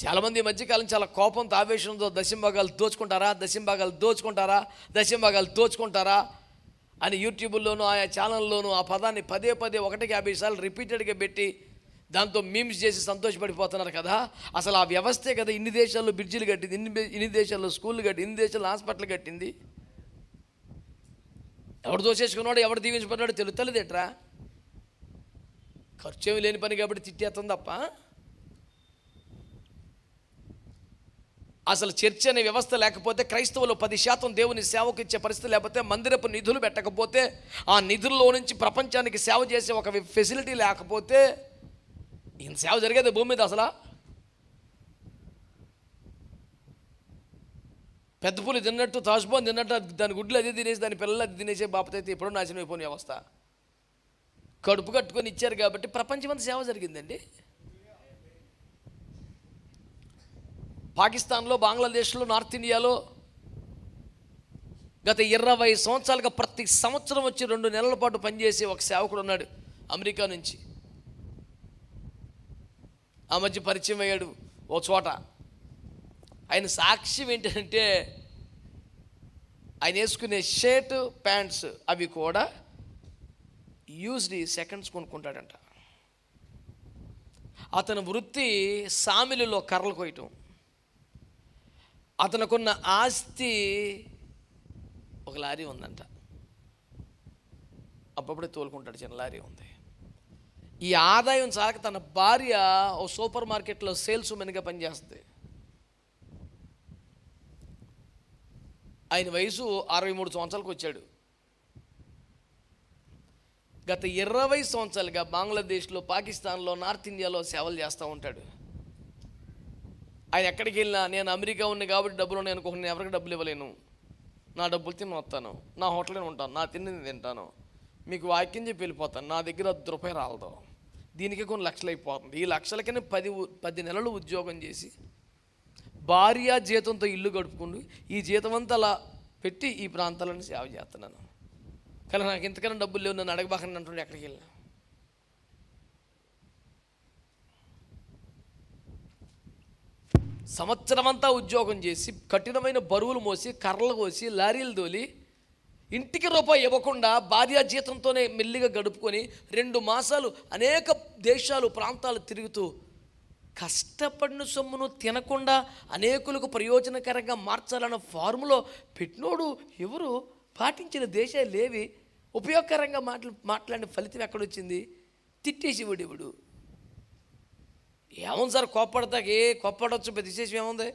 చాలామంది మధ్యకాలం చాలా కోపంతో ఆవేశంతో దశంభాగాలు దోచుకుంటారా దశంభాగాలు దోచుకుంటారా దశంభాగాలు దోచుకుంటారా అని యూట్యూబ్లోనూ ఆయా ఛానల్లోనూ ఆ పదాన్ని పదే పదే ఒకటికి యాభై సార్లు రిపీటెడ్గా పెట్టి దాంతో మీమ్స్ చేసి సంతోషపడిపోతున్నారు కదా. అసలు ఆ వ్యవస్థే కదా ఇన్ని దేశాల్లో బ్రిడ్జిలు కట్టింది ఇన్ని ఇన్ని దేశాల్లో స్కూళ్ళు కట్టి ఇన్ని దేశాల్లో హాస్పిటల్ కట్టింది. ఎవడు దోచేసుకున్నాడు ఎవడు దీవించబడ్డాడు తెలుతలేదేట్రా ఖర్చు ఏమి లేని పని కాబట్టి తిట్టేస్తాం తప్ప. అసలు చర్చ అనే వ్యవస్థ లేకపోతే క్రైస్తవులు పది శాతం దేవుని సేవకు ఇచ్చే పరిస్థితి లేకపోతే మందిరపు నిధులు పెట్టకపోతే ఆ నిధుల్లో నుంచి ప్రపంచానికి సేవ చేసే ఒక ఫెసిలిటీ లేకపోతే ఈయన సేవ జరిగేది భూమి మీద అసలు? పెద్ద పులి తిన్నట్టు తాజ్బోన్ తిన్నట్టు దాని గుడ్లు అది తినేసి దాని పిల్లలు అది తినేసే బాపతైతే ఇప్పుడు ఎప్పుడో నాశనం అయిపోయిన వ్యవస్థ. కడుపు కట్టుకొని ఇచ్చారు కాబట్టి ప్రపంచమంతా సేవ జరిగిందండి. పాకిస్తాన్లో బంగ్లాదేశ్లో నార్త్ ఇండియాలో గత ఇరవై సంవత్సరాలుగా ప్రతి సంవత్సరం వచ్చి రెండు నెలల పాటు పనిచేసే ఒక సేవకుడు ఉన్నాడు అమెరికా నుంచి. ఆ మధ్య పరిచయం అయ్యాడు ఓ చోట. ఆయన సాక్ష్యం ఏంటంటే ఆయన వేసుకునే షర్ట్ ప్యాంట్స్ అవి కూడా యూజ్డ్ సెకండ్స్ కొనుక్కుంటాడంట. అతని వృత్తి సామిలిలో కర్రలు కొయ్యటం. అతనుకున్న ఆస్తి ఒక లారీ ఉందంట. అప్పుడప్పుడే తోలుకుంటాడు చిన్న లారీ ఉంది. ఈ ఆదాయం చాలక తన భార్య ఓ సూపర్ మార్కెట్లో సేల్స్ ఉమెన్గా పనిచేస్తుంది. ఆయన వయసు అరవై మూడు సంవత్సరాలకు వచ్చాడు. గత ఇరవై సంవత్సరాలుగా బంగ్లాదేశ్లో పాకిస్తాన్లో నార్త్ ఇండియాలో సేవలు చేస్తూ ఉంటాడు. ఆయన ఎక్కడికి వెళ్ళినా నేను అమెరికా ఉన్నా కాబట్టి డబ్బులు ఉన్నాయి అనుకో నేను ఎవరికి డబ్బులు ఇవ్వలేను. నా డబ్బులు తిని వస్తాను. నా హోటల్లో ఉంటాను. నా తిండి నేను తింటాను. మీకు వాక్యం చెప్పి వెళ్ళిపోతాను. నా దగ్గర వద్ద రూపాయి రాలదు. దీనికి కొన్ని లక్షలు అయిపోతుంది. ఈ లక్షలకనే పది పది నెలలు ఉద్యోగం చేసి భార్య జీతంతో ఇల్లు గడుపుకుంటూ ఈ జీతం అంతా అలా పెట్టి ఈ ప్రాంతాలను సేవ చేస్తున్నాను. కానీ నాకు ఇంతకన్నా డబ్బులు లేవు. నన్ను అడగబాకండి అంటుండే ఎక్కడికి వెళ్ళినా. సంవత్సరం అంతా ఉద్యోగం చేసి కఠినమైన బరువులు మోసి కర్రలు కోసి లారీలు తోలి ఇంటికి రూపాయి ఇవ్వకుండా భార్య జీతంతోనే మెల్లిగా గడుపుకొని రెండు మాసాలు అనేక దేశాలు ప్రాంతాలు తిరుగుతూ కష్టపడిన సొమ్మును తినకుండా అనేకులకు ప్రయోజనకరంగా మార్చాలన్న ఫార్ములో పెట్టినోడు ఎవరు? పాటించిన దేశాలు లేవి. ఉపయోగకరంగా మాట్లా మాట్లాడిన ఫలితం ఎక్కడొచ్చింది? తిట్టేసి ఇవిడు ఏముంది సార్ కోప్పడతాకి కోప్పడవచ్చు పెద్ద విశేషం ఏముంది?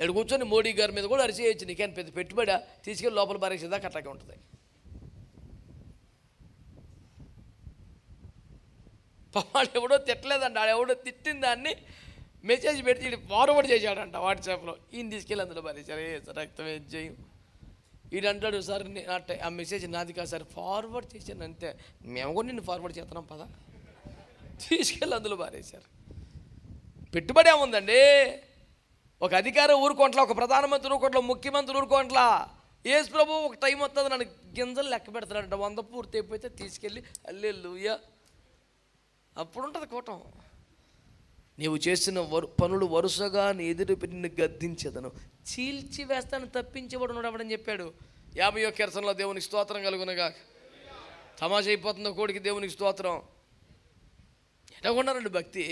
ఇక్కడ కూర్చొని మోడీ గారి మీద కూడా అరిచేయచ్చు నీకేం పెద్ద పెట్టుబడి? తీసుకెళ్ళి లోపల పారేసేదాకా అట్లాగే ఉంటుంది. వాళ్ళు ఎవడో తిట్టలేదంట వాడు ఎవడో తిట్టిన దాన్ని మెసేజ్ పెట్టి ఫార్వర్డ్ చేశాడంట వాట్సాప్లో. ఈయన తీసుకెళ్ళి అందులో పారేశారు ఏ సార్ రక్తం చేయం? ఈడు అంటాడు సార్ ఆ ఆ మెసేజ్ నాది కాదు సార్ ఫార్వర్డ్ చేశాను అంతే. మేము కూడా నిన్ను ఫార్వర్డ్ చేస్తున్నాం పదా. తీసుకెళ్ళి అందులో పారేశారు. పెట్టుబడి ఏముందండి? ఒక అధికారి ఊరుకోంట్లా ఒక ప్రధానమంత్రి ఊరుకోంట్లా ముఖ్యమంత్రి ఊరుకోంట్లా ఏసు ప్రభు ఒక టైం వస్తుంది నన్ను గింజలు లెక్క పెడతాడంట వంద పూర్తి అయిపోతే తీసుకెళ్ళి అల్లెలుయ్య అప్పుడు ఉంటుంది కూటం. నీవు చేసిన వరు పనులు వరుసగా నీ ఎదురు నిన్ను గద్దించేదను. చీల్చి వేస్తాను తప్పించేవాడు ఉన్నాడు చెప్పాడు. యాభై ఒక్క కెరసంలో దేవునికి స్తోత్రం కలుగునగా తమాష అయిపోతుందో కోడికి దేవునికి స్తోత్రం. ఎలా ఉన్నారండి భక్తి.